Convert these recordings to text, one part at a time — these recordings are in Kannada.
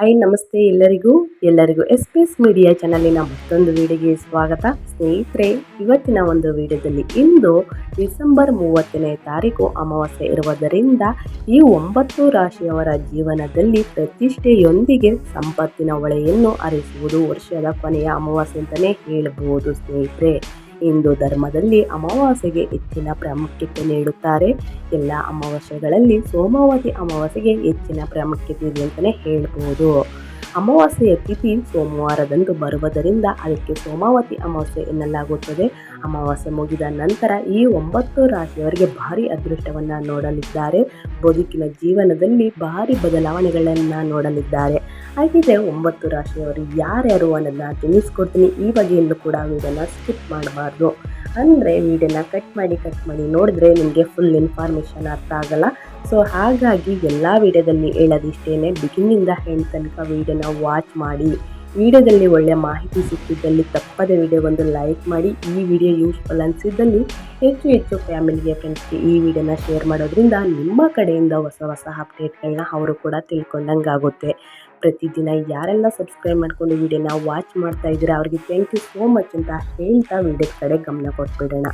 ಹಾಯ್ ನಮಸ್ತೆ ಎಲ್ಲರಿಗೂ. ಎಲ್ಲರಿಗೂ ಎಸ್ ಪಿ ಎಸ್ ಮೀಡಿಯಾ ಚಾನಲಿನ ಮತ್ತೊಂದು ವಿಡಿಯೋಗೆ ಸ್ವಾಗತ. ಸ್ನೇಹಿತರೆ, ಇವತ್ತಿನ ಒಂದು ವಿಡಿಯೋದಲ್ಲಿ ಇಂದು ಡಿಸೆಂಬರ್ ಮೂವತ್ತನೇ ತಾರೀಕು ಅಮಾವಾಸ್ಯೆ ಇರುವುದರಿಂದ ಈ ಒಂಬತ್ತು ರಾಶಿಯವರ ಜೀವನದಲ್ಲಿ ಪ್ರತಿಷ್ಠೆಯೊಂದಿಗೆ ಸಂಪತ್ತಿನ ಹೊಳೆಯನ್ನು ಅರಿಸುವುದು ವರ್ಷದ ಕೊನೆಯ ಅಮಾವಾಸ್ಯೆ ಅಂತಲೇ ಹೇಳಬಹುದು ಸ್ನೇಹಿತರೆ. ಹಿಂದೂ ಧರ್ಮದಲ್ಲಿ ಅಮಾವಾಸ್ಯೆಗೆ ಹೆಚ್ಚಿನ ಪ್ರಾಮುಖ್ಯತೆ ನೀಡುತ್ತಾರೆ. ಎಲ್ಲ ಅಮಾವಾಸ್ಯೆಗಳಲ್ಲಿ ಸೋಮಾವತಿ ಅಮಾವಾಸ್ಯೆಗೆ ಹೆಚ್ಚಿನ ಪ್ರಾಮುಖ್ಯತೆ ಇದೆ ಅಂತಲೇ ಹೇಳ್ಬೋದು. ಅಮಾವಾಸ್ಯೆಯ ತಿಥಿ ಸೋಮವಾರದಂದು ಬರುವುದರಿಂದ ಅದಕ್ಕೆ ಸೋಮಾವತಿ ಅಮಾವಾಸ್ಯೆ ಎನ್ನಲಾಗುತ್ತದೆ. ಅಮಾವಾಸ್ಯೆ ಮುಗಿದ ನಂತರ ಈ ಒಂಬತ್ತು ರಾಶಿಯವರಿಗೆ ಭಾರಿ ಅದೃಷ್ಟವನ್ನು ನೋಡಲಿದ್ದಾರೆ. ಬದುಕಿನ ಜೀವನದಲ್ಲಿ ಭಾರಿ ಬದಲಾವಣೆಗಳನ್ನು ನೋಡಲಿದ್ದಾರೆ. ಹಾಗಿದ್ರೆ ಒಂಬತ್ತು ರಾಶಿಯವರು ಯಾರ್ಯಾರು ಅನ್ನೋದನ್ನ ತಿಳಿಸ್ಕೊಡ್ತೀನಿ. ಈ ಬಗೆಯಲ್ಲೂ ಕೂಡ ವಿಡಿಯೋನ ಸ್ಕಿಪ್ ಮಾಡಬಾರ್ದು. ಅಂದರೆ ವಿಡಿಯೋನ ಕಟ್ ಮಾಡಿ ಕಟ್ ಮಾಡಿ ನೋಡಿದ್ರೆ ನಿಮಗೆ ಫುಲ್ ಇನ್ಫಾರ್ಮೇಷನ್ ಅರ್ಥ ಆಗಲ್ಲ. ಸೊ ಹಾಗಾಗಿ ಎಲ್ಲ ವಿಡಿಯೋದಲ್ಲಿ ಹೇಳೋದಿಷ್ಟೇ ಬಿಗಿನಿಂದ ಹೆಣ್ಣು ತನಕ ವಿಡಿಯೋನ ವಾಚ್ ಮಾಡಿ. ವಿಡಿಯೋದಲ್ಲಿ ಒಳ್ಳೆಯ ಮಾಹಿತಿ ಸಿಕ್ಕಿದ್ದಲ್ಲಿ ತಪ್ಪದೆ ವಿಡಿಯೋಗೊಂದು ಲೈಕ್ ಮಾಡಿ. ಈ ವಿಡಿಯೋ ಯೂಸ್ಫುಲ್ ಅನಿಸಿದ್ದಲ್ಲಿ ಹೆಚ್ಚು ಹೆಚ್ಚು ಫ್ಯಾಮಿಲಿಗೆ ಫ್ರೆಂಡ್ಸ್ಗೆ ಈ ವಿಡಿಯೋನ ಶೇರ್ ಮಾಡೋದ್ರಿಂದ ನಿಮ್ಮ ಕಡೆಯಿಂದ ಹೊಸ ಹೊಸ ಅಪ್ಡೇಟ್ಗಳನ್ನ ಅವರು ಕೂಡ ತಿಳ್ಕೊಂಡಂಗೆ ಆಗುತ್ತೆ ಪ್ರತಿದಿನ ಯಾರೆಲ್ಲ ಸಬ್ಸ್ಕ್ರೈಬ್ ಮಾಡ್ಕೊಂಡು ವಿಡಿಯೋನ ವಾಚ್ ಮಾಡ್ತಾ ಇದ್ದೀರಾ, ಅವ್ರಿಗೆ ಥ್ಯಾಂಕ್ ಯು ಸೋ ಮಚ್ ಅಂತ ಹೇಳ್ತಾ ವಿಡಿಯೋದ ಕಡೆ ಗಮನ ಕೊಟ್ಬಿಡೋಣ.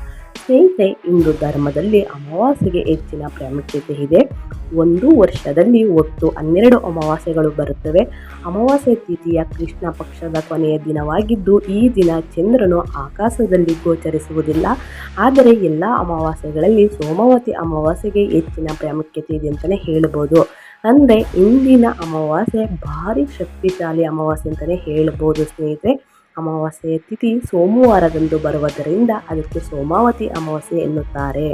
ಸ್ನೇಹಿತರೆ ಹಿಂದೂ ಧರ್ಮದಲ್ಲಿ ಅಮಾವಾಸ್ಯೆಗೆ ಹೆಚ್ಚಿನ ಪ್ರಾಮುಖ್ಯತೆ ಇದೆ. ಒಂದು ವರ್ಷದಲ್ಲಿ ಒಟ್ಟು ಹನ್ನೆರಡು ಅಮಾವಾಸ್ಯೆಗಳು ಬರುತ್ತವೆ. ಅಮಾವಾಸ್ಯೆ ತಿಥಿಯ ಕೃಷ್ಣ ಪಕ್ಷದ ಕೊನೆಯ ದಿನವಾಗಿದ್ದು, ಈ ದಿನ ಚಂದ್ರನು ಆಕಾಶದಲ್ಲಿ ಗೋಚರಿಸುವುದಿಲ್ಲ. ಆದರೆ ಎಲ್ಲ ಅಮಾವಾಸ್ಯೆಗಳಲ್ಲಿ ಸೋಮವತಿ ಅಮಾವಾಸ್ಯೆಗೆ ಹೆಚ್ಚಿನ ಪ್ರಾಮುಖ್ಯತೆ ಇದೆ ಅಂತಲೇ ಹೇಳ್ಬೋದು. ಅಂದರೆ, ಇಂದಿನ ಅಮಾವಾಸ್ಯೆ ಭಾರಿ ಶಕ್ತಿಶಾಲಿ ಅಮಾವಾಸ್ಯೆ ಅಂತಲೇ ಹೇಳ್ಬೋದು ಸ್ನೇಹಿತರೆ. ಅಮಾವಾಸ್ಯೆಯ ತಿಥಿ ಸೋಮವಾರದಂದು ಬರುವುದರಿಂದ ಅದಕ್ಕೆ ಸೋಮಾವತಿ ಅಮಾವಾಸ್ಯೆ ಎನ್ನುತ್ತಾರೆ.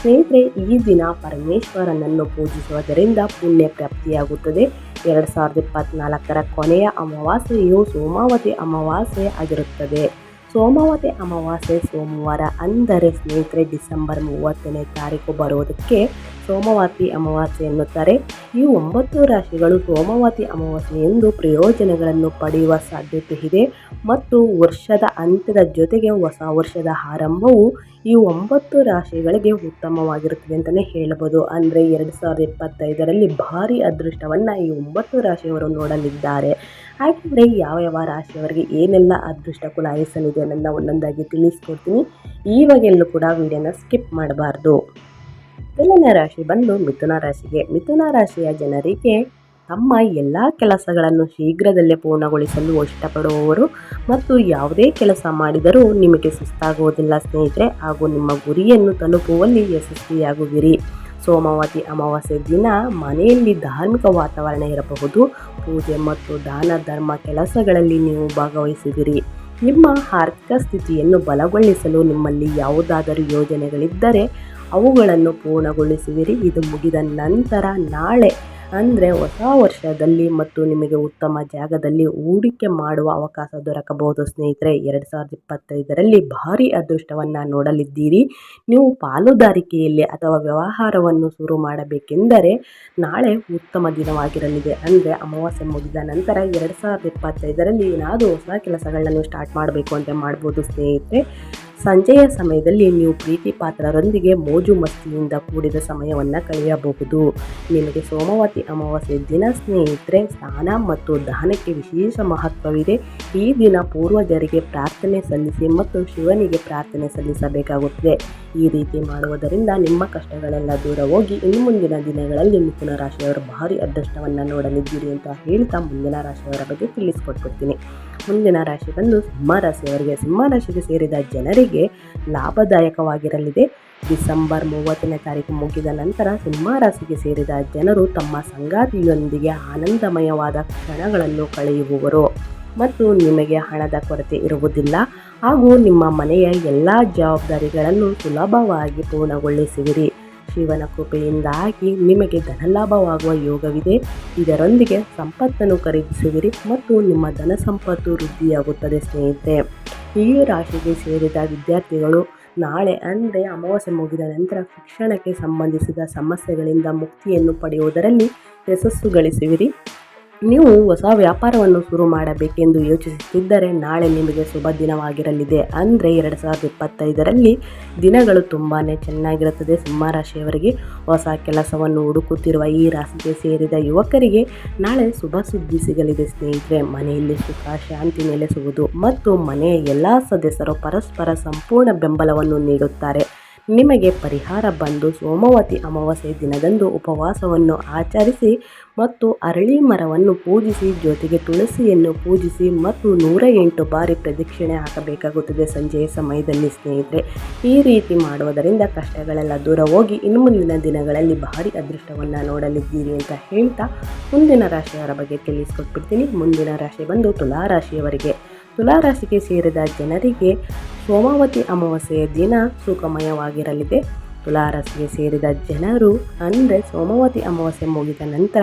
ಸ್ನೇಹಿತರೆ, ಈ ದಿನ ಪರಮೇಶ್ವರನನ್ನು ಪೂಜಿಸುವುದರಿಂದ ಪುಣ್ಯ ಪ್ರಾಪ್ತಿಯಾಗುತ್ತದೆ. ಎರಡು ಸಾವಿರದ ಇಪ್ಪತ್ತ್ನಾಲ್ಕರ ಕೊನೆಯ ಅಮಾವಾಸ್ಯೆಯು ಸೋಮಾವತಿ ಅಮಾವಾಸ್ಯೆ ಆಗಿರುತ್ತದೆ. ಸೋಮಾವತಿ ಅಮಾವಾಸ್ಯೆ ಸೋಮವಾರ ಅಂದರೆ ಸ್ನೇಹಿತರೆ, ಡಿಸೆಂಬರ್ ಮೂವತ್ತನೇ ತಾರೀಕು ಬರೋದಕ್ಕೆ ಸೋಮವಾತಿ ಅಮಾವಾಸ್ಯೆ ಎನ್ನುತ್ತಾರೆ. ಈ ಒಂಬತ್ತು ರಾಶಿಗಳು ಸೋಮವಾತಿ ಅಮಾವಾಸ್ಯೆ ಎಂದು ಪ್ರಯೋಜನಗಳನ್ನು ಪಡೆಯುವ ಸಾಧ್ಯತೆ ಇದೆ. ಮತ್ತು ವರ್ಷದ ಅಂತ್ಯದ ಜೊತೆಗೆ ಹೊಸ ವರ್ಷದ ಆರಂಭವು ಈ ಒಂಬತ್ತು ರಾಶಿಗಳಿಗೆ ಉತ್ತಮವಾಗಿರುತ್ತದೆ ಅಂತಲೇ ಹೇಳಬಹುದು ಅಂದರೆ ಎರಡು ಸಾವಿರದ ಇಪ್ಪತ್ತೈದರಲ್ಲಿ ಭಾರಿ ಅದೃಷ್ಟವನ್ನು ಈ ಒಂಬತ್ತು ರಾಶಿಯವರು ನೋಡಲಿದ್ದಾರೆ. ಹಾಗೆಂದರೆ ಯಾವ ಯಾವ ರಾಶಿಯವರಿಗೆ ಏನೆಲ್ಲ ಅದೃಷ್ಟ ಕುಲಾಯಿಸಲಿದೆ ಅನ್ನೋದನ್ನ ಒಂದೊಂದಾಗಿ ತಿಳಿಸ್ಕೊಡ್ತೀನಿ. ಈ ಕೂಡ ವಿಡಿಯೋನ ಸ್ಕಿಪ್ ಮಾಡಬಾರ್ದು. ಮೊದಲನೇ ರಾಶಿ ಬಂದು ಮಿಥುನ ರಾಶಿಗೆ. ಮಿಥುನ ರಾಶಿಯ ಜನರಿಗೆ ತಮ್ಮ ಎಲ್ಲ ಕೆಲಸಗಳನ್ನು ಶೀಘ್ರದಲ್ಲೇ ಪೂರ್ಣಗೊಳಿಸಲು ಇಷ್ಟಪಡುವವರು ಮತ್ತು ಯಾವುದೇ ಕೆಲಸ ಮಾಡಿದರೂ ನಿಮಗೆ ಸುಸ್ತಾಗುವುದಿಲ್ಲ ಸ್ನೇಹಿತರೆ ಹಾಗೂ ನಿಮ್ಮ ಗುರಿಯನ್ನು ತಲುಪುವಲ್ಲಿ ಯಶಸ್ವಿಯಾಗುವಿರಿ. ಸೋಮವತಿ ಅಮಾವಾಸ್ಯೆ ದಿನ ಮನೆಯಲ್ಲಿ ಧಾರ್ಮಿಕ ವಾತಾವರಣ ಇರಬಹುದು. ಪೂಜೆ ಮತ್ತು ದಾನ ಧರ್ಮ ಕೆಲಸಗಳಲ್ಲಿ ನೀವು ಭಾಗವಹಿಸಿದಿರಿ ನಿಮ್ಮ ಆರ್ಥಿಕ ಸ್ಥಿತಿಯನ್ನು ಬಲಗೊಳಿಸಲು ನಿಮ್ಮಲ್ಲಿ ಯಾವುದಾದರೂ ಯೋಜನೆಗಳಿದ್ದರೆ ಅವುಗಳನ್ನು ಪೂರ್ಣಗೊಳಿಸುವಿರಿ. ಇದು ಮುಗಿದ ನಂತರ ನಾಳೆ, ಅಂದರೆ ಹೊಸ ವರ್ಷದಲ್ಲಿ ಮತ್ತು ನಿಮಗೆ ಉತ್ತಮ ಜಾಗದಲ್ಲಿ ಹೂಡಿಕೆ ಮಾಡುವ ಅವಕಾಶ ದೊರಕಬಹುದು. ಸ್ನೇಹಿತರೆ, ಎರಡು ಸಾವಿರದ ಇಪ್ಪತ್ತೈದರಲ್ಲಿ ಭಾರಿ ಅದೃಷ್ಟವನ್ನು ನೋಡಲಿದ್ದೀರಿ. ನೀವು ಪಾಲುದಾರಿಕೆಯಲ್ಲಿ ಅಥವಾ ವ್ಯವಹಾರವನ್ನು ಶುರು ಮಾಡಬೇಕೆಂದರೆ ನಾಳೆ ಉತ್ತಮ ದಿನವಾಗಿರಲಿದೆ. ಅಂದರೆ ಅಮಾವಾಸ್ಯೆ ಮುಗಿದ ನಂತರ ಎರಡು ಸಾವಿರದ ಇಪ್ಪತ್ತೈದರಲ್ಲಿ ಏನಾದರೂ ಹೊಸ ಕೆಲಸಗಳನ್ನು ಸ್ಟಾರ್ಟ್ ಮಾಡಬೇಕು ಅಂತ ಮಾಡ್ಬೋದು ಸ್ನೇಹಿತರೆ. ಸಂಜೆಯ ಸಮಯದಲ್ಲಿ ನೀವು ಪ್ರೀತಿ ಪಾತ್ರರೊಂದಿಗೆ ಮೋಜು ಮಸ್ತಿಯಿಂದ ಕೂಡಿದ ಸಮಯವನ್ನು ಕಳೆಯಬಹುದು. ನಿಮಗೆ ಸೋಮವತಿ ಅಮಾವಾಸ್ಯೆ ದಿನ ಸ್ನೇಹಿತರೆ, ಸ್ನಾನ ಮತ್ತು ದಹನಕ್ಕೆ ವಿಶೇಷ ಮಹತ್ವವಿದೆ. ಈ ದಿನ ಪೂರ್ವಜರಿಗೆ ಪ್ರಾರ್ಥನೆ ಸಲ್ಲಿಸಿ ಮತ್ತು ಶಿವನಿಗೆ ಪ್ರಾರ್ಥನೆ ಸಲ್ಲಿಸಬೇಕಾಗುತ್ತದೆ. ಈ ರೀತಿ ಮಾಡುವುದರಿಂದ ನಿಮ್ಮ ಕಷ್ಟಗಳೆಲ್ಲ ದೂರ ಹೋಗಿ ಇನ್ನು ಮುಂದಿನ ದಿನಗಳಲ್ಲಿ ಮಿಥುನ ರಾಶಿಯವರು ಭಾರಿ ಅದೃಷ್ಟವನ್ನು ನೋಡಲಿದ್ದೀರಿ ಅಂತ ಹೇಳ್ತಾ ಮುಂದಿನ ರಾಶಿಯವರ ಬಗ್ಗೆ ತಿಳಿಸ್ಕೊಟ್ಬಿಡ್ತೀನಿ. ಮುಂದಿನ ರಾಶಿ ಬಂದು ಸಿಂಹ ರಾಶಿಯವರಿಗೆ, ಸಿಂಹ ರಾಶಿಗೆ ಸೇರಿದ ಜನರಿಗೆ ಲಾಭದಾಯಕವಾಗಿರಲಿದೆ. ಡಿಸೆಂಬರ್ ಮೂವತ್ತನೇ ತಾರೀಕು ಮುಗಿದ ನಂತರ ಸಿಂಹ ರಾಶಿಗೆ ಸೇರಿದ ಜನರು ತಮ್ಮ ಸಂಗಾತಿಯೊಂದಿಗೆ ಆನಂದಮಯವಾದ ಕ್ಷಣಗಳನ್ನು ಕಳೆಯುವವರು. ಮತ್ತು ನಿಮಗೆ ಹಣದ ಕೊರತೆ ಇರುವುದಿಲ್ಲ. ಹಾಗೂ ನಿಮ್ಮ ಮನೆಯ ಎಲ್ಲ ಜವಾಬ್ದಾರಿಗಳನ್ನು ಸುಲಭವಾಗಿ ಪೂರ್ಣಗೊಳಿಸುವಿರಿ ಶಿವನ ಕೃಪೆಯಿಂದಾಗಿ ನಿಮಗೆ ಧನಲಾಭವಾಗುವ ಯೋಗವಿದೆ. ಇದರೊಂದಿಗೆ ಸಂಪತ್ತನ್ನು ಖರೀದಿಸುವಿರಿ ಮತ್ತು ನಿಮ್ಮ ಧನ ಸಂಪತ್ತು ವೃದ್ಧಿಯಾಗುತ್ತದೆ ಸ್ನೇಹಿತೆ ಈ ರಾಶಿಗೆ ಸೇರಿದ ವಿದ್ಯಾರ್ಥಿಗಳು ನಾಳೆ ಅಂದರೆ ಅಮಾವಾಸ್ಯೆ ಮುಗಿದ ನಂತರ ಶಿಕ್ಷಣಕ್ಕೆ ಸಂಬಂಧಿಸಿದ ಸಮಸ್ಯೆಗಳಿಂದ ಮುಕ್ತಿಯನ್ನು ಪಡೆಯುವುದರಲ್ಲಿ ಯಶಸ್ಸು ಗಳಿಸುವಿರಿ. ನೀವು ಹೊಸ ವ್ಯಾಪಾರವನ್ನು ಶುರು ಮಾಡಬೇಕೆಂದು ಯೋಚಿಸುತ್ತಿದ್ದರೆ ನಾಳೆ ನಿಮಗೆ ಶುಭ ದಿನವಾಗಿರಲಿದೆ. ಅಂದರೆ ಎರಡು ಸಾವಿರದ ಇಪ್ಪತ್ತೈದರಲ್ಲಿ ದಿನಗಳು ತುಂಬಾ ಚೆನ್ನಾಗಿರುತ್ತದೆ. ಸಿಂಹರಾಶಿಯವರಿಗೆ ಹೊಸ ಕೆಲಸವನ್ನು ಹುಡುಕುತ್ತಿರುವ ಈ ರಾಶಿಗೆ ಸೇರಿದ ಯುವಕರಿಗೆ ನಾಳೆ ಶುಭ ಸುದ್ದಿ ಸಿಗಲಿದೆ ಸ್ನೇಹಿತರೆ. ಮನೆಯಲ್ಲಿ ಸುಖ, ಶಾಂತಿ ನೆಲೆಸುವುದು ಮತ್ತು ಮನೆಯ ಎಲ್ಲ ಸದಸ್ಯರು ಪರಸ್ಪರ ಸಂಪೂರ್ಣ ಬೆಂಬಲವನ್ನು ನೀಡುತ್ತಾರೆ. ನಿಮಗೆ ಪರಿಹಾರ ಬಂದು ಸೋಮವತಿ ಅಮಾವಾಸ್ಯೆ ದಿನದಂದು ಉಪವಾಸವನ್ನು ಆಚರಿಸಿ ಮತ್ತು ಅರಳಿ ಮರವನ್ನು ಪೂಜಿಸಿ, ಜೊತೆಗೆ ತುಳಸಿಯನ್ನು ಪೂಜಿಸಿ ಮತ್ತು ನೂರ ಎಂಟು ಬಾರಿ ಪ್ರದಕ್ಷಿಣೆ ಹಾಕಬೇಕಾಗುತ್ತದೆ ಸಂಜೆಯ ಸಮಯದಲ್ಲಿ ಸ್ನೇಹಿತರೆ. ಈ ರೀತಿ ಮಾಡುವುದರಿಂದ ಕಷ್ಟಗಳೆಲ್ಲ ದೂರ ಹೋಗಿ ಇನ್ನು ಮುಂದಿನ ದಿನಗಳಲ್ಲಿ ಭಾರಿ ಅದೃಷ್ಟವನ್ನು ನೋಡಲಿದ್ದೀರಿ ಅಂತ ಹೇಳ್ತಾ ಮುಂದಿನ ರಾಶಿಯವರ ಬಗ್ಗೆ ತಿಳಿಸ್ಕೊಟ್ಬಿಡ್ತೀನಿ. ಮುಂದಿನ ರಾಶಿ ಬಂದು ತುಲಾ ರಾಶಿಯವರಿಗೆ ತುಲಾರಾಶಿಗೆ ಸೇರಿದ ಜನರಿಗೆ ಸೋಮಾವತಿ ಅಮಾವಾಸ್ಯೆಯ ದಿನ ಸುಖಮಯವಾಗಿರಲಿದೆ. ತುಲಾರಾಶಿಗೆ ಸೇರಿದ ಜನರು ಅಂದರೆ ಸೋಮವತಿ ಅಮಾವಾಸ್ಯೆ ಮುಗಿದ ನಂತರ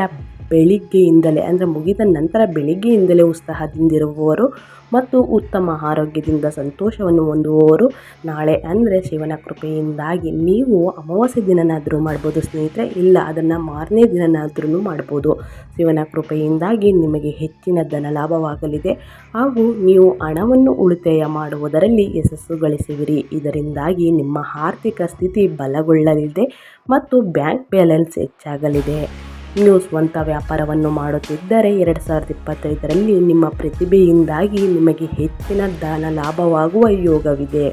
ಬೆಳಿಗ್ಗೆಯಿಂದಲೇ, ಅಂದರೆ ಮುಗಿದ ನಂತರ ಬೆಳಿಗ್ಗೆಯಿಂದಲೇ ಉತ್ಸಾಹದಿಂದಿರುವವರು ಮತ್ತು ಉತ್ತಮ ಆರೋಗ್ಯದಿಂದ ಸಂತೋಷವನ್ನು ಹೊಂದುವವರು ನಾಳೆ, ಅಂದರೆ ಶಿವನ ಕೃಪೆಯಿಂದಾಗಿ ನೀವು ಅಮಾವಾಸ್ಯೆ ದಿನನಾದರೂ ಮಾಡ್ಬೋದು ಸ್ನೇಹಿತರೆ, ಇಲ್ಲ ಅದನ್ನು ಮಾರನೇ ದಿನನಾದ್ರೂ ಮಾಡ್ಬೋದು. ಶಿವನ ಕೃಪೆಯಿಂದಾಗಿ ನಿಮಗೆ ಹೆಚ್ಚಿನ ಧನ ಲಾಭವಾಗಲಿದೆ ಹಾಗೂ ನೀವು ಹಣವನ್ನು ಉಳಿತಾಯ ಮಾಡುವುದರಲ್ಲಿ ಯಶಸ್ಸು ಗಳಿಸುವಿರಿ. ಇದರಿಂದಾಗಿ ನಿಮ್ಮ ಆರ್ಥಿಕ ಸ್ಥಿತಿ ಬಲಗೊಳ್ಳಲಿದೆ ಮತ್ತು ಬ್ಯಾಂಕ್ ಬ್ಯಾಲೆನ್ಸ್ ಹೆಚ್ಚಾಗಲಿದೆ. ನೀವು ಸ್ವಂತ ವ್ಯಾಪಾರವನ್ನು ಮಾಡುತ್ತಿದ್ದರೆ ಎರಡು ಸಾವಿರದ ಇಪ್ಪತ್ತೈದರಲ್ಲಿ ನಿಮ್ಮ ಪ್ರತಿಭೆಯಿಂದಾಗಿ ನಿಮಗೆ ಹೆಚ್ಚಿನ ದಾನ ಲಾಭವಾಗುವ ಯೋಗವಿದೆ.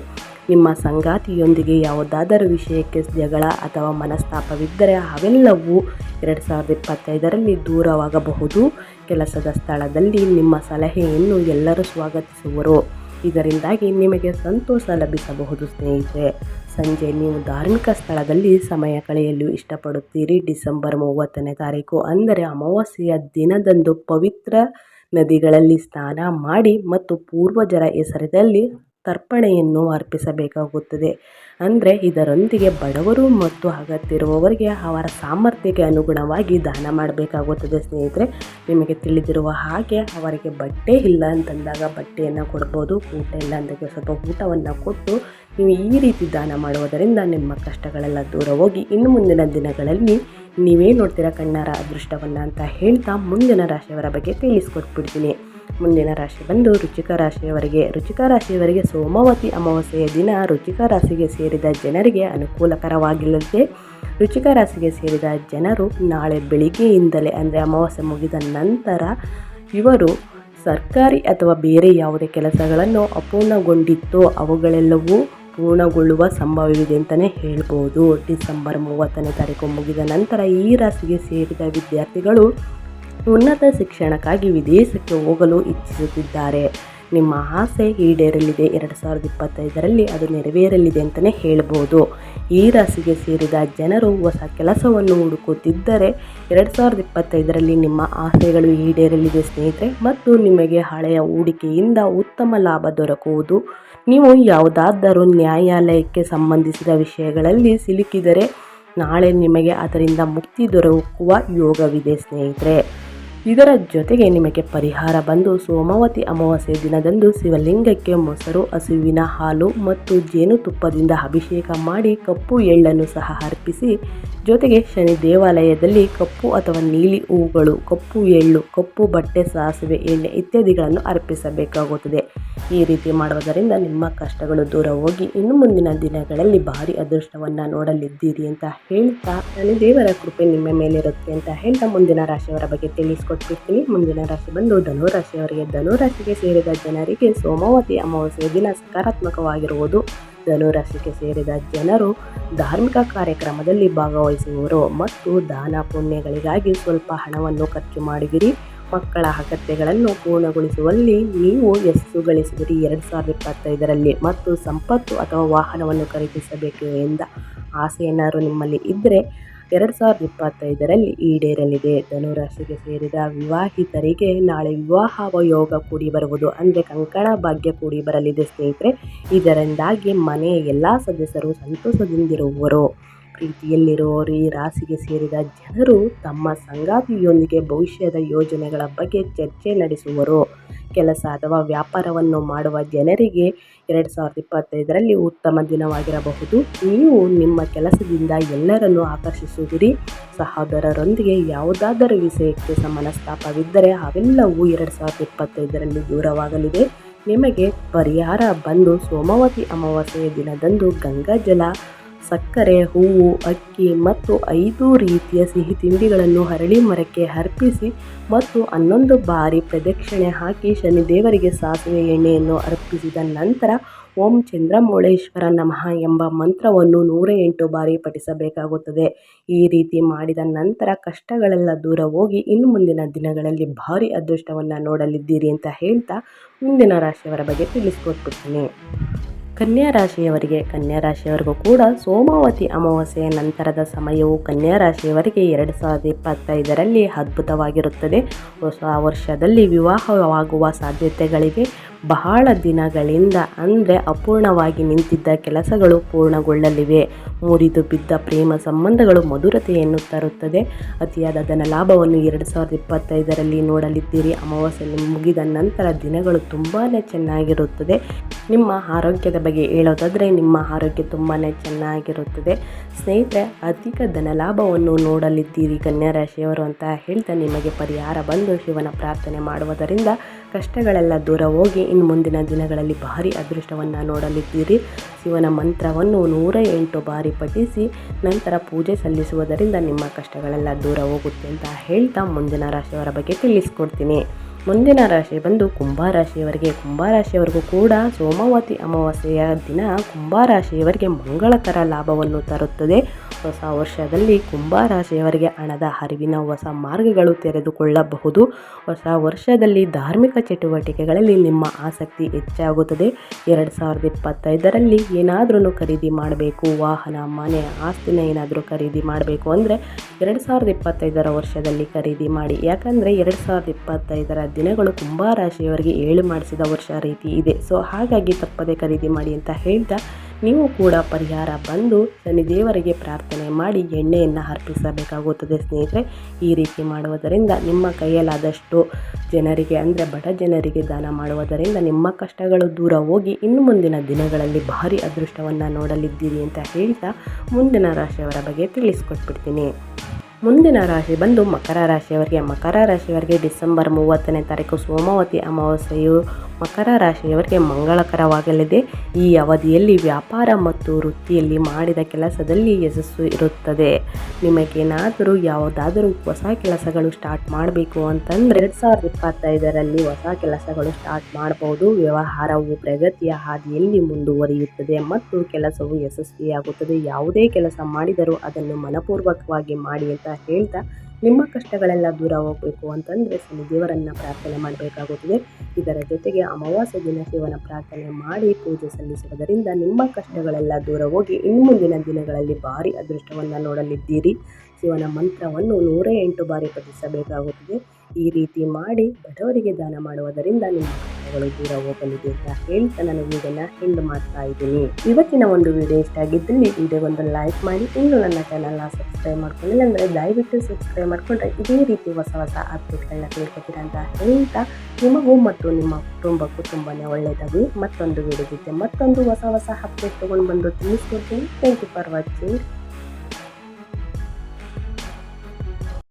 ನಿಮ್ಮ ಸಂಗಾತಿಯೊಂದಿಗೆ ಯಾವುದಾದರೂ ವಿಷಯಕ್ಕೆ ಜಗಳ ಅಥವಾ ಮನಸ್ತಾಪವಿದ್ದರೆ ಅವೆಲ್ಲವೂ ಎರಡು ಸಾವಿರದ ಇಪ್ಪತ್ತೈದರಲ್ಲಿ ದೂರವಾಗಬಹುದು. ಕೆಲಸದ ಸ್ಥಳದಲ್ಲಿ ನಿಮ್ಮ ಸಲಹೆಯನ್ನು ಎಲ್ಲರೂ ಸ್ವಾಗತಿಸುವರು. ಇದರಿಂದಾಗಿ ನಿಮಗೆ ಸಂತೋಷ ಲಭಿಸಬಹುದು ಸ್ನೇಹಿತರೆ. ಸಂಜೆ ನೀವು ಧಾರ್ಮಿಕ ಸ್ಥಳದಲ್ಲಿ ಸಮಯ ಕಳೆಯಲು ಇಷ್ಟಪಡುತ್ತೀರಿ. ಡಿಸೆಂಬರ್ ಮೂವತ್ತನೇ ತಾರೀಕು, ಅಂದರೆ ಅಮಾವಾಸ್ಯೆಯ ದಿನದಂದು ಪವಿತ್ರ ನದಿಗಳಲ್ಲಿ ಸ್ನಾನ ಮಾಡಿ ಮತ್ತು ಪೂರ್ವಜರ ಹೆಸರಿನಲ್ಲಿ ತರ್ಪಣೆಯನ್ನು ಅರ್ಪಿಸಬೇಕಾಗುತ್ತದೆ. ಅಂದರೆ ಇದರೊಂದಿಗೆ ಬಡವರು ಮತ್ತು ಅಗತ್ಯವಿರುವವರಿಗೆ ಅವರ ಸಾಮರ್ಥ್ಯಕ್ಕೆ ಅನುಗುಣವಾಗಿ ದಾನ ಮಾಡಬೇಕಾಗುತ್ತದೆ. ಸ್ನೇಹಿತರೆ, ನಿಮಗೆ ತಿಳಿದಿರುವ ಹಾಗೆ ಅವರಿಗೆ ಬಟ್ಟೆ ಇಲ್ಲ ಅಂತಂದಾಗ ಬಟ್ಟೆಯನ್ನು ಕೊಡ್ಬೋದು, ಊಟ ಇಲ್ಲ ಅಂದಾಗ ಸ್ವಲ್ಪ ಊಟವನ್ನು ಕೊಟ್ಟು ನೀವು ಈ ರೀತಿ ದಾನ ಮಾಡುವುದರಿಂದ ನಿಮ್ಮ ಕಷ್ಟಗಳೆಲ್ಲ ದೂರ ಹೋಗಿ ಇನ್ನು ಮುಂದಿನ ದಿನಗಳಲ್ಲಿ ನೀವೇ ನೋಡ್ತೀರಾ ಕಣ್ಣಾರ ಅದೃಷ್ಟವನ್ನು ಅಂತ ಹೇಳ್ತಾ ಮುಂದಿನ ರಾಶಿಯವರ ಬಗ್ಗೆ ತಿಳಿಸ್ಕೊಟ್ಬಿಡ್ತೀನಿ. ಮುಂದಿನ ರಾಶಿ ಬಂದು ರುಚಿಕ ರಾಶಿಯವರಿಗೆ. ರುಚಿಕ ರಾಶಿಯವರಿಗೆ ಸೋಮವತಿ ಅಮಾವಾಸ್ಯೆಯ ದಿನ ರುಚಿಕ ರಾಶಿಗೆ ಸೇರಿದ ಜನರಿಗೆ ಅನುಕೂಲಕರವಾಗಿಲ್ಲದೆ ರುಚಿಕ ರಾಶಿಗೆ ಸೇರಿದ ಜನರು ನಾಳೆ ಬೆಳಿಗ್ಗೆಯಿಂದಲೇ ಅಂದರೆ ಅಮಾವಾಸ್ಯೆ ಮುಗಿದ ನಂತರ ಇವರು ಸರ್ಕಾರಿ ಅಥವಾ ಬೇರೆ ಯಾವುದೇ ಕೆಲಸಗಳನ್ನು ಅಪೂರ್ಣಗೊಂಡಿತ್ತೋ ಅವುಗಳೆಲ್ಲವೂ ಪೂರ್ಣಗೊಳ್ಳುವ ಸಂಭವವಿದೆ ಅಂತಲೇ ಹೇಳ್ಬೋದು. ಡಿಸೆಂಬರ್ ಮೂವತ್ತನೇ ತಾರೀಕು ಮುಗಿದ ನಂತರ ಈ ರಾಶಿಗೆ ಸೇರಿದ ವಿದ್ಯಾರ್ಥಿಗಳು ಉನ್ನತ ಶಿಕ್ಷಣಕ್ಕಾಗಿ ವಿದೇಶಕ್ಕೆ ಹೋಗಲು ಇಚ್ಛಿಸುತ್ತಿದ್ದಾರೆ. ನಿಮ್ಮ ಆಸೆ ಈಡೇರಲಿದೆ. ಎರಡು ಸಾವಿರದ ಇಪ್ಪತ್ತೈದರಲ್ಲಿ ಅದು ನೆರವೇರಲಿದೆ ಅಂತಲೇ ಹೇಳ್ಬೋದು. ಈ ರಾಶಿಗೆ ಸೇರಿದ ಜನರು ಹೊಸ ಕೆಲಸವನ್ನು ಹುಡುಕುತ್ತಿದ್ದರೆ ಎರಡು ಸಾವಿರದ ಇಪ್ಪತ್ತೈದರಲ್ಲಿ ನಿಮ್ಮ ಆಸೆಗಳು ಈಡೇರಲಿದೆ ಸ್ನೇಹಿತರೆ, ಮತ್ತು ನಿಮಗೆ ಹಳೆಯ ಹೂಡಿಕೆಯಿಂದ ಉತ್ತಮ ಲಾಭ ದೊರಕುವುದು. ನೀವು ಯಾವುದಾದರೂ ನ್ಯಾಯಾಲಯಕ್ಕೆ ಸಂಬಂಧಿಸಿದ ವಿಷಯಗಳಲ್ಲಿ ಸಿಲುಕಿದರೆ ನಾಳೆ ನಿಮಗೆ ಅದರಿಂದ ಮುಕ್ತಿ ದೊರಕುವ ಯೋಗವಿದೆ ಸ್ನೇಹಿತರೆ. ಇದರ ಜೊತೆಗೆ ನಿಮಗೆ ಪರಿಹಾರ ಬಂದು ಸೋಮವತಿ ಅಮಾವಾಸ್ಯೆ ದಿನದಂದು ಶಿವಲಿಂಗಕ್ಕೆ ಮೊಸರು, ಹಸುವಿನ ಹಾಲು ಮತ್ತು ಜೇನುತುಪ್ಪದಿಂದ ಅಭಿಷೇಕ ಮಾಡಿ ಕಪ್ಪು ಎಳ್ಳನ್ನು ಸಹ ಅರ್ಪಿಸಿ ಜೊತೆಗೆ ಶನಿ ದೇವಾಲಯದಲ್ಲಿ ಕಪ್ಪು ಅಥವಾ ನೀಲಿ ಹೂಗಳು, ಕಪ್ಪು ಎಳ್ಳು, ಕಪ್ಪು ಬಟ್ಟೆ, ಸಾಸಿವೆ, ಎಣ್ಣೆ ಇತ್ಯಾದಿಗಳನ್ನು ಅರ್ಪಿಸಬೇಕಾಗುತ್ತದೆ. ಈ ರೀತಿ ಮಾಡುವುದರಿಂದ ನಿಮ್ಮ ಕಷ್ಟಗಳು ದೂರ ಹೋಗಿ ಇನ್ನು ಮುಂದಿನ ದಿನಗಳಲ್ಲಿ ಭಾರಿ ಅದೃಷ್ಟವನ್ನು ನೋಡಲಿದ್ದೀರಿ ಅಂತ ಹೇಳ್ತಾ ಶನಿ ದೇವರ ಕೃಪೆ ನಿಮ್ಮ ಮೇಲಿರುತ್ತೆ ಅಂತ ಹೇಳ್ತಾ ಮುಂದಿನ ರಾಶಿಯವರ ಬಗ್ಗೆ ತಿಳಿಸ್ಕೊಟ್ಬಿಡ್ತೀನಿ ಮುಂದಿನ ರಾಶಿ ಬಂದು ಧನುರಾಶಿಯವರಿಗೆ, ಧನುರಾಶಿಗೆ ಧನು ರಾಶಿಗೆ ಸೇರಿದ ಜನರಿಗೆ ಸೋಮವತಿ ಅಮಾವಾಸ್ಯೆ ದಿನ ಸಕಾರಾತ್ಮಕವಾಗಿರುವುದು ಧನುರಾಶಿಗೆ ಸೇರಿದ ಜನರು ಧಾರ್ಮಿಕ ಕಾರ್ಯಕ್ರಮದಲ್ಲಿ ಭಾಗವಹಿಸುವರು ಮತ್ತು ದಾನ ಪುಣ್ಯಗಳಿಗಾಗಿ ಸ್ವಲ್ಪ ಹಣವನ್ನು ಖರ್ಚು ಮಾಡಿದಿರಿ. ಮಕ್ಕಳ ಅಗತ್ಯಗಳನ್ನು ಪೂರ್ಣಗೊಳಿಸುವಲ್ಲಿ ನೀವು ಯಶಸ್ಸು ಗಳಿಸುವಿರಿ ಎರಡು ಸಾವಿರದ ಇಪ್ಪತ್ತೈದರಲ್ಲಿ ಮತ್ತು ಸಂಪತ್ತು ಅಥವಾ ವಾಹನವನ್ನು ಖರೀದಿಸಬೇಕು ಎಂದ ಆಸೆ ಏನಾದರೂ ನಿಮ್ಮಲ್ಲಿ ಇದ್ದರೆ ಎರಡು ಸಾವಿರದ ಇಪ್ಪತ್ತೈದರಲ್ಲಿ ಈಡೇರಲಿದೆ. ಧನುರಾಶಿಗೆ ಸೇರಿದ ವಿವಾಹಿತರಿಗೆ ನಾಳೆ ವಿವಾಹ ಯೋಗ ಕೂಡಿ ಬರುವುದು. ಅಂದರೆ ಕಂಕಣ ಭಾಗ್ಯ ಕೂಡಿ ಬರಲಿದೆ ಸ್ನೇಹಿತರೆ. ಇದರಿಂದಾಗಿ ಮನೆಯ ಎಲ್ಲ ಸದಸ್ಯರು ಸಂತೋಷದಿಂದಿರುವರು. ಪ್ರೀತಿಯಲ್ಲಿರುವವರು ಈ ರಾಶಿಗೆ ಸೇರಿದ ಜನರು ತಮ್ಮ ಸಂಗಾತಿಯೊಂದಿಗೆ ಭವಿಷ್ಯದ ಯೋಜನೆಗಳ ಬಗ್ಗೆ ಚರ್ಚೆ ನಡೆಸುವರು. ಕೆಲಸ ಅಥವಾ ವ್ಯಾಪಾರವನ್ನು ಮಾಡುವ ಜನರಿಗೆ ಎರಡು ಸಾವಿರದ ಇಪ್ಪತ್ತೈದರಲ್ಲಿ ಉತ್ತಮ ದಿನವಾಗಿರಬಹುದು. ನೀವು ನಿಮ್ಮ ಕೆಲಸದಿಂದ ಎಲ್ಲರನ್ನೂ ಆಕರ್ಷಿಸುವಿರಿ. ಸಹೋದರರೊಂದಿಗೆ ಯಾವುದಾದರೂ ವಿಷಯಕ್ಕೆ ಸಮನಸ್ತಾಪವಿದ್ದರೆ ಅವೆಲ್ಲವೂ ಎರಡು ಸಾವಿರದ ಇಪ್ಪತ್ತೈದರಲ್ಲಿ ದೂರವಾಗಲಿದೆ. ನಿಮಗೆ ಪರಿಹಾರ ಬಂದು ಸೋಮವತಿ ಅಮಾವಾಸ್ಯೆಯ ದಿನದಂದು ಗಂಗಾಜಲ ಸಕ್ಕರೆ, ಹೂವು, ಅಕ್ಕಿ ಮತ್ತು ಐದು ರೀತಿಯ ಸಿಹಿ ತಿಂಡಿಗಳನ್ನು ಹರಳಿ ಮರಕ್ಕೆ ಅರ್ಪಿಸಿ ಮತ್ತು ಹನ್ನೊಂದು ಬಾರಿ ಪ್ರದಕ್ಷಿಣೆ ಹಾಕಿ ಶನಿದೇವರಿಗೆ ಸಾಸಿವೆ ಎಣ್ಣೆಯನ್ನು ಅರ್ಪಿಸಿದ ನಂತರ ಓಂ ಚಂದ್ರಮೌಳೇಶ್ವರ ನಮಃ ಎಂಬ ಮಂತ್ರವನ್ನು ನೂರ ಎಂಟು ಬಾರಿ ಪಠಿಸಬೇಕಾಗುತ್ತದೆ. ಈ ರೀತಿ ಮಾಡಿದ ನಂತರ ಕಷ್ಟಗಳೆಲ್ಲ ದೂರ ಹೋಗಿ ಇನ್ನು ಮುಂದಿನ ದಿನಗಳಲ್ಲಿ ಭಾರಿ ಅದೃಷ್ಟವನ್ನು ನೋಡಲಿದ್ದೀರಿ ಅಂತ ಹೇಳ್ತಾ ಮುಂದಿನ ರಾಶಿಯವರ ಬಗ್ಗೆ ತಿಳಿಸ್ಕೊಟ್ಬಿಡ್ತೀನಿ. ಕನ್ಯಾ ರಾಶಿಯವರಿಗೆ ಕನ್ಯಾ ರಾಶಿಯವರಿಗೂ ಕೂಡ ಸೋಮಾವತಿ ಅಮಾವಾಸ್ಯೆಯ ನಂತರದ ಸಮಯವು ಕನ್ಯಾ ರಾಶಿಯವರಿಗೆ ಎರಡು ಸಾವಿರದ ಇಪ್ಪತ್ತೈದರಲ್ಲಿ ಅದ್ಭುತವಾಗಿರುತ್ತದೆ. ಹೊಸ ವರ್ಷದಲ್ಲಿ ವಿವಾಹವಾಗುವ ಸಾಧ್ಯತೆಗಳಿವೆ ಬಹಳ ದಿನಗಳಿಂದ ಅಂದರೆ ಅಪೂರ್ಣವಾಗಿ ನಿಂತಿದ್ದ ಕೆಲಸಗಳು ಪೂರ್ಣಗೊಳ್ಳಲಿವೆ. ಮುರಿದು ಬಿದ್ದ ಪ್ರೇಮ ಸಂಬಂಧಗಳು ಮಧುರತೆಯನ್ನು ತರುತ್ತದೆ. ಅತಿಯಾದ ಧನ ಲಾಭವನ್ನು ಎರಡು ಸಾವಿರದ ಇಪ್ಪತ್ತೈದರಲ್ಲಿ ನೋಡಲಿದ್ದೀರಿ. ಅಮಾವಾಸ್ಯೆಯಲ್ಲಿ ಮುಗಿದ ನಂತರ ದಿನಗಳು ತುಂಬಾ ಚೆನ್ನಾಗಿರುತ್ತದೆ. ನಿಮ್ಮ ಆರೋಗ್ಯದ ಬಗ್ಗೆ ಹೇಳೋದಾದರೆ ನಿಮ್ಮ ಆರೋಗ್ಯ ತುಂಬಾ ಚೆನ್ನಾಗಿರುತ್ತದೆ. ಸ್ನೇಹಿತರೆ, ಅಧಿಕ ಧನ ಲಾಭವನ್ನು ನೋಡಲಿದ್ದೀರಿ ಕನ್ಯಾ ರಾಶಿಯವರು ಅಂತ ಹೇಳ್ತಾ ನಿಮಗೆ ಪರಿಹಾರ ಬಂದು ಶಿವನ ಪ್ರಾರ್ಥನೆ ಮಾಡುವುದರಿಂದ ಕಷ್ಟಗಳೆಲ್ಲ ದೂರ ಹೋಗಿ ಇನ್ನು ಮುಂದಿನ ದಿನಗಳಲ್ಲಿ ಭಾರಿ ಅದೃಷ್ಟವನ್ನು ನೋಡಲಿದ್ದೀರಿ. ಶಿವನ ಮಂತ್ರವನ್ನು ನೂರ ಎಂಟು ಬಾರಿ ಪಠಿಸಿ ನಂತರ ಪೂಜೆ ಸಲ್ಲಿಸುವುದರಿಂದ ನಿಮ್ಮ ಕಷ್ಟಗಳೆಲ್ಲ ದೂರ ಹೋಗುತ್ತೆ ಅಂತ ಹೇಳ್ತಾ ಮುಂದಿನ ರಾಶಿಯವರ ಬಗ್ಗೆ ತಿಳಿಸ್ಕೊಡ್ತೀನಿ. ಮುಂದಿನ ರಾಶಿ ಬಂದು ಕುಂಭರಾಶಿಯವರಿಗೆ ಕುಂಭರಾಶಿಯವರಿಗೂ ಕೂಡ ಸೋಮವತಿ ಅಮಾವಾಸ್ಯೆಯ ದಿನ ಕುಂಭರಾಶಿಯವರಿಗೆ ಮಂಗಳಕರ ಲಾಭವನ್ನು ತರುತ್ತದೆ. ಹೊಸ ವರ್ಷದಲ್ಲಿ ಕುಂಭ ರಾಶಿಯವರಿಗೆ ಹಣದ ಹರಿವಿನ ಹೊಸ ಮಾರ್ಗಗಳು ತೆರೆದುಕೊಳ್ಳಬಹುದು. ಹೊಸ ವರ್ಷದಲ್ಲಿ ಧಾರ್ಮಿಕ ಚಟುವಟಿಕೆಗಳಲ್ಲಿ ನಿಮ್ಮ ಆಸಕ್ತಿ ಹೆಚ್ಚಾಗುತ್ತದೆ. ಎರಡು ಸಾವಿರದ ಇಪ್ಪತ್ತೈದರಲ್ಲಿ ಏನಾದರೂ ಖರೀದಿ ಮಾಡಬೇಕು, ವಾಹನ, ಮನೆ, ಆಸ್ತಿನ ಏನಾದರೂ ಖರೀದಿ ಮಾಡಬೇಕು ಅಂದರೆ ಎರಡು ಸಾವಿರದ ಇಪ್ಪತ್ತೈದರ ವರ್ಷದಲ್ಲಿ ಖರೀದಿ ಮಾಡಿ. ಯಾಕಂದರೆ ಎರಡು ಸಾವಿರದ ಇಪ್ಪತ್ತೈದರ ದಿನಗಳು ಕುಂಭರಾಶಿಯವರಿಗೆ ಏಳು ಮಾಡಿಸಿದ ವರ್ಷ ರೀತಿ ಇದೆ. ಸೊ ಹಾಗಾಗಿ ತಪ್ಪದೆ ಖರೀದಿ ಮಾಡಿ ಅಂತ ಹೇಳ್ತಾ ನೀವು ಕೂಡ ಪರಿಹಾರ ಬಂದು ಶನಿದೇವರಿಗೆ ಪ್ರಾರ್ಥನೆ ಮಾಡಿ ಎಣ್ಣೆಯನ್ನು ಅರ್ಪಿಸಬೇಕಾಗುತ್ತದೆ ಸ್ನೇಹಿತರೆ. ಈ ರೀತಿ ಮಾಡುವುದರಿಂದ ನಿಮ್ಮ ಕೈಯಲ್ಲಾದಷ್ಟು ಜನರಿಗೆ ಅಂದರೆ ಬಡ ಜನರಿಗೆ ದಾನ ಮಾಡುವುದರಿಂದ ನಿಮ್ಮ ಕಷ್ಟಗಳು ದೂರ ಹೋಗಿ ಇನ್ನು ಮುಂದಿನ ದಿನಗಳಲ್ಲಿ ಭಾರಿ ಅದೃಷ್ಟವನ್ನು ನೋಡಲಿದ್ದೀರಿ ಅಂತ ಹೇಳ್ತಾ ಮುಂದಿನ ರಾಶಿಯವರ ಬಗ್ಗೆ ತಿಳಿಸ್ಕೊಟ್ಬಿಡ್ತೀನಿ. ಮುಂದಿನ ರಾಶಿ ಬಂದು ಮಕರ ರಾಶಿಯವರಿಗೆ. ಮಕರ ರಾಶಿಯವರಿಗೆ ಡಿಸೆಂಬರ್ ಮೂವತ್ತನೇ ತಾರೀಕು ಸೋಮವತಿ ಅಮಾವಾಸ್ಯೆಯು ಮಕರ ರಾಶಿಯವರಿಗೆ ಮಂಗಳಕರವಾಗಲಿದೆ. ಈ ಅವಧಿಯಲ್ಲಿ ವ್ಯಾಪಾರ ಮತ್ತು ವೃತ್ತಿಯಲ್ಲಿ ಮಾಡಿದ ಕೆಲಸದಲ್ಲಿ ಯಶಸ್ಸು ಇರುತ್ತದೆ. ನಿಮಗೇನಾದರೂ ಯಾವುದಾದರೂ ಹೊಸ ಕೆಲಸಗಳು ಸ್ಟಾರ್ಟ್ ಮಾಡಬೇಕು ಅಂತಂದರೆ ಎರಡು ಸಾವಿರದ ಇಪ್ಪತ್ತೈದರಲ್ಲಿ ಹೊಸ ಕೆಲಸಗಳು ಸ್ಟಾರ್ಟ್ ಮಾಡಬಹುದು. ವ್ಯವಹಾರವು ಪ್ರಗತಿಯ ಹಾದಿಯಲ್ಲಿ ಮುಂದುವರಿಯುತ್ತದೆ ಮತ್ತು ಕೆಲಸವು ಯಶಸ್ವಿಯಾಗುತ್ತದೆ. ಯಾವುದೇ ಕೆಲಸ ಮಾಡಿದರೂ ಅದನ್ನು ಮನಪೂರ್ವಕವಾಗಿ ಮಾಡಿ ಅಂತ ಹೇಳ್ತಾ, ನಿಮ್ಮ ಕಷ್ಟಗಳೆಲ್ಲ ದೂರ ಹೋಗಬೇಕು ಅಂತಂದರೆ ಶನಿ ದೇವರನ್ನು ಪ್ರಾರ್ಥನೆ ಮಾಡಬೇಕಾಗುತ್ತದೆ. ಇದರ ಜೊತೆಗೆ ಅಮಾವಾಸ್ಯ ದಿನ ಶಿವನ ಪ್ರಾರ್ಥನೆ ಮಾಡಿ ಪೂಜೆ ಸಲ್ಲಿಸುವುದರಿಂದ ನಿಮ್ಮ ಕಷ್ಟಗಳೆಲ್ಲ ದೂರ ಹೋಗಿ ಇನ್ನು ಮುಂದಿನ ದಿನಗಳಲ್ಲಿ ಭಾರಿ ಅದೃಷ್ಟವನ್ನು ನೋಡಲಿದ್ದೀರಿ. ಶಿವನ ಮಂತ್ರವನ್ನು ನೂರ ಎಂಟು ಬಾರಿ ಪಠಿಸಬೇಕಾಗುತ್ತದೆ. ಈ ರೀತಿ ಮಾಡಿ ಬಡವರಿಗೆ ದಾನ ಮಾಡುವುದರಿಂದ ನಿಮ್ಮ ಕಷ್ಟಗಳು ದೂರ ಹೋಗಲಿದೆ ಅಂತ ಹೇಳ್ತಾ ನಾನು ವಿಡಿಯೋನ ಎಂಡ್ ಮಾಡ್ತಾ ಇದ್ದೀನಿ. ಇವತ್ತಿನ ಒಂದು ವಿಡಿಯೋ ಇಷ್ಟ ಆಗಿದ್ದಲ್ಲಿ ವಿಡಿಯೋಗೊಂದು ಲೈಕ್ ಮಾಡಿ. ಇನ್ನು ನನ್ನ ಚಾನಲ್ನ ಸಬ್ಸ್ಕ್ರೈಬ್ ಮಾಡ್ಕೊಂಡಿಲ್ಲ ಅಂದರೆ ದಯವಿಟ್ಟು ಸಬ್ಸ್ಕ್ರೈಬ್ ಮಾಡಿಕೊಂಡ್ರೆ ಇದೇ ರೀತಿ ಹೊಸ ಹೊಸ ಅಪ್ಡೇಟ್ಗಳನ್ನ ತಿಳ್ಕೊತೀರಾ ಅಂತ ಹೇಳ್ತಾ ನಿಮಗೂ ಮತ್ತು ನಿಮ್ಮ ಕುಟುಂಬಕ್ಕೂ ತುಂಬಾ ಒಳ್ಳೆಯದಾಗಿ ಮತ್ತೊಂದು ವಿಡಿಯೋ ಜೊತೆ ಮತ್ತೊಂದು ಹೊಸ ಹೊಸ ಅಪ್ಡೇಟ್ ತೊಗೊಂಡು ಬಂದು ತಿಳಿಸ್ಕೊಡ್ತೀನಿ. Thank you for watching